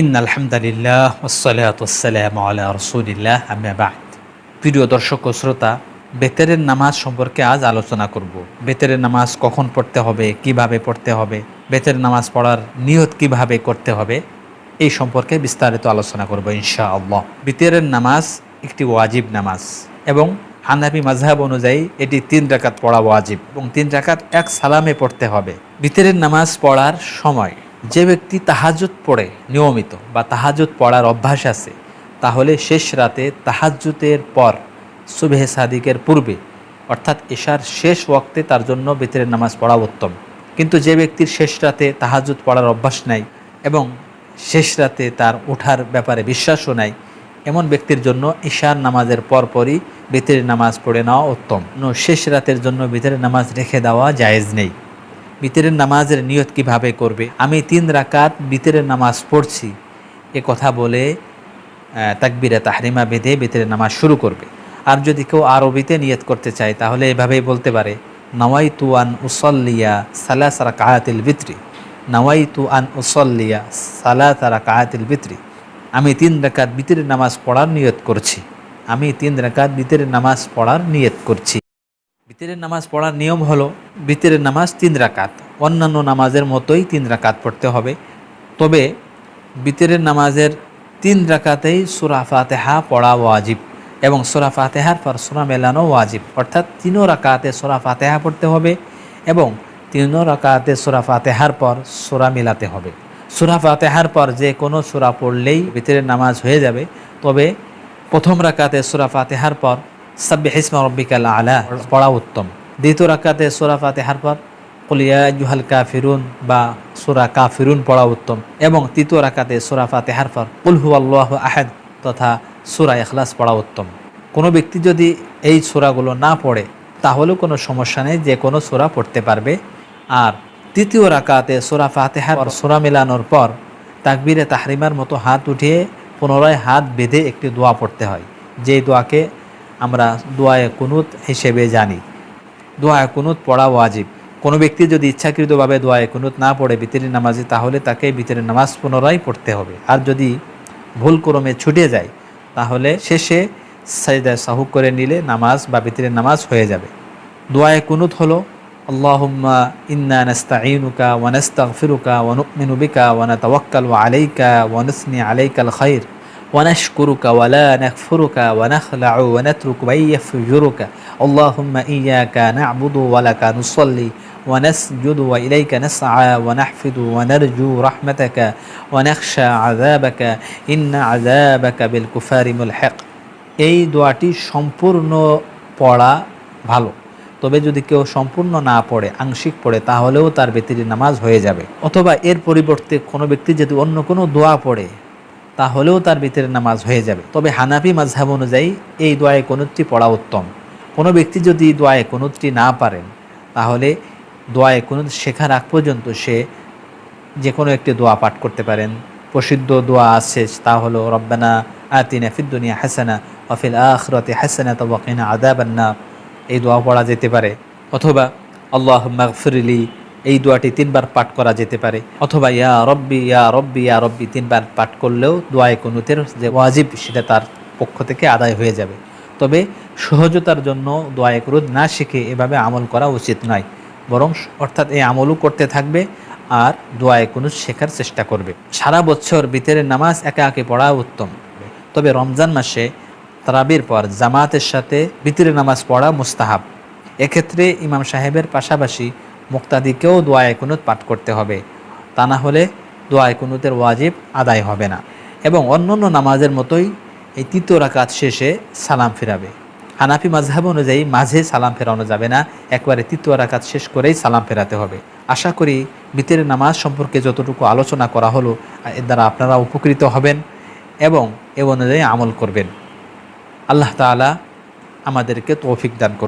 In আলহামদুলিল্লাহ ওসালাতাম আল্লাহ রসুলিল্লাহ আহমেবাদ প্রিয় দর্শক ও শ্রোতা, বেতেরের নামাজ সম্পর্কে আজ আলোচনা করব। বেতেরের নামাজ কখন পড়তে হবে, কীভাবে পড়তে হবে বেতের নামাজ পড়ার নিয়ত কীভাবে করতে হবে, এই সম্পর্কে বিস্তারিত আলোচনা করব ইনশা আল্লাহ বেতেরের নামাজ একটি ওয়াজিব নামাজ এবং হানাফি মাঝহাব অনুযায়ী এটি তিন রাকাত পড়া ওয়াজিব এবং তিন রাকাত এক সালামে পড়তে হবে। বিতেরের নামাজ পড়ার সময় যে ব্যক্তি তাহাজুদ পড়ে নিয়মিত বা তাহাজুদ পড়ার অভ্যাস আছে, তাহলে শেষ রাতে তাহাজুতের পর সুবেহ সাদিকের পূর্বে, অর্থাৎ এশার শেষ ওয়াক্তে তার জন্য বিতরের নামাজ পড়া উত্তম। কিন্তু যে ব্যক্তির শেষ রাতে তাহাজুদ পড়ার অভ্যাস নাই এবং শেষ রাতে তার ওঠার ব্যাপারে বিশ্বাসও নাই, এমন ব্যক্তির জন্য ঈশার নামাজের পরপরই বেতের নামাজ পড়ে নেওয়া উত্তম। শেষ রাতের জন্য বেতের নামাজ রেখে দেওয়া জায়েজ নেই। বিতেরের নামাজের নিয়ত কীভাবে করবে? আমি তিন রাকাত বিতরের নামাজ পড়ছি। এ কথা বলে তাকবিরা তাহরিমা বেঁধে বিতেরের নামাজ শুরু করবে। আর যদি কেউ আরবিতে নিয়ত করতে চায়, তাহলে এভাবেই বলতে পারে নওয়াই তু আন উসল্লিয়া সালা সারা কায়াতিল বিত্রি। নওয়াই তু আন উসল্লিয়া সালা সারা কায়াতিল বিত্রি। আমি তিন রাকাত বিতরের নামাজ পড়ার নিয়ত করছি। আমি তিন রাকাত বিতরের নামাজ পড়ার নিয়ত করছি। বিতেরের নামাজ পড়ার নিয়ম হলো বিতেরের নামাজ তিন রাকাত, অন্যান্য নামাজের মতোই তিন রাকাত পড়তে হবে। তবে বিতেরের নামাজের তিন রাকাতেই সুরা ফাতেহা পড়া ওয়াজিব এবং সুরা ফাতেহার পর সুরা মেলানো ওয়াজিব। অর্থাৎ তিনও রাকাতে সুরা ফাতেহা পড়তে হবে এবং তিনও রাকাতে সুরা ফাতেহার পর সুরা মেলাতে হবে। সুরা ফাতেহার পর যে কোনো সুরা পড়লেই বিতেরের নামাজ হয়ে যাবে। তবে প্রথম রাকাতে সুরা ফাতেহার পর সাব্বে হিসমা রব্বিকাল আলা, পড়া উত্তম। দ্বিতীয় রাকাতে সুরা ফাতেহার পর কলিয়া জুহাল কাফিরুন, বা সুরা কাফিরুন পড়া উত্তম। এবং তৃতীয় রাকাতে সুরা ফাতেহার পর কুলহু আল্লাহ আহাদ তথা সুরা এখলাস পড়া উত্তম। কোনো ব্যক্তি যদি এই সুরাগুলো না পড়ে তাহলেও কোনো সমস্যা নেই, যে কোনো সুরা পড়তে পারবে। আর তৃতীয় রাকাতে সুরা ফাতেহার পর সুরা মেলানোর পর তাকবিরে তাহরিমার মতো হাত উঠিয়ে পুনরায় হাত বেঁধে একটি দোয়া পড়তে হয়। যেই দোয়াকে আমরা দোয়ায়ে কুনুত হিসেবে জানি। দোয়ায়ে কুনুত পড়া ওয়াজিব। কোনো ব্যক্তি যদি ইচ্ছাকৃতভাবে দোয়ায়ে কুনুত না পড়ে বিতরের নামাজে, তাহলে তাকে বিতরের নামাজ পুনরায় পড়তে হবে। আর যদি ভুল ক্রমে ছুটে যায়, তাহলে শেষে সাজদায় সাহু করে নিলে নামাজ বা বিতরের নামাজ হয়ে যাবে। দোয়ায়ে কুনুত হলো, আল্লাহুম্মা ইন্না নাস্তাঈনুকা ওয়া নাস্তাগফিরুকা ওয়া নু'মিনু বিকা ওয়া আলাইকা ওয়া নুসনি আলাইকাল খাইর। ونشكرك ولا نكفرك ونخلع ونترك من يفجرك اللهم إياك نعبد ولك نصلي ونسجد وإليك نسعى ونحفد ونرجو رحمتك ونخشى عذابك إن عذابك بالكفار ملحق এই দোয়াটি সম্পূর্ণ পড়া ভালো তবে যদি কেউ সম্পূর্ণ না পড়ে আংশিক পড়ে তাহলেও তার ব্যক্তির নামাজ হয়ে যাবে অথবা এর পরিবর্তে কোনো ব্যক্তি যদি অন্য কোনো দোয়া পড়ে তাহলেও তার ভিতরে নামাজ হয়ে যাবে। তবে হানাফি মাঝহাব অনুযায়ী এই দোয়ায় কোনোটি পড়া উত্তম। কোনো ব্যক্তি যদি দোয়ায় কোনোটি না পারেন, তাহলে দোয়ায় কোনো শেখার আগ পর্যন্ত সে যে কোনো একটি দোয়া পাঠ করতে পারেন। প্রসিদ্ধ দোয়া আছে, তা হলো, রব্বানা আতিনা ফিদ্দুনিয়া হাসানা অফিল আখরতে হাসানা তবাকিনা আদাবান্না এই দোয়া পড়া যেতে পারে। অথবা আল্লাহ মাগফিরলি এই দোয়াটি তিনবার পাঠ করা যেতে পারে। অথবা ইয়া রব্বি ইয়া রব্বি ইয়া রব্বি তিনবার পাঠ করলেও দোয়ায় কুনুতের যে ওয়াজিব সেটা তার পক্ষ থেকে আদায় হয়ে যাবে। তবে সহজতার জন্য দোয়ায় কুনুত না শিখে এভাবে আমল করা উচিত নয়। বরং অর্থাৎ এই আমলও করতে থাকবে আর দোয়ায় কুনুত শেখার চেষ্টা করবে। সারা বছর বিতেরের নামাজ একা একে পড়া উত্তম। তবে রমজান মাসে তারাবির পর জামাতের সাথে বিতিরের নামাজ পড়া মুস্তাহাব। এক্ষেত্রে ইমাম সাহেবের পাশাপাশি মুক্তাদিকেও দোয়ায় কুনুত পাঠ করতে হবে। তা না হলে দোয়ায় কুনুতের ওয়াজিব আদায় হবে না এবং অন্যান্য নামাজের মতোই এই তৃতীয় রাকাত শেষে সালাম ফেরাবে। হানাফি মাঝহাব অনুযায়ী মাঝে সালাম ফেরানো যাবে না, একবারে তৃতীয় রাকাত শেষ করেই সালাম ফেরাতে হবে। আশা করি বিতের নামাজ সম্পর্কে যতটুকু আলোচনা করা হলো, এর দ্বারা আপনারা উপকৃত হবেন এবং এ অনুযায়ী আমল করবেন। আল্লাহ তাআলা আমাদেরকে তৌফিক দান করুন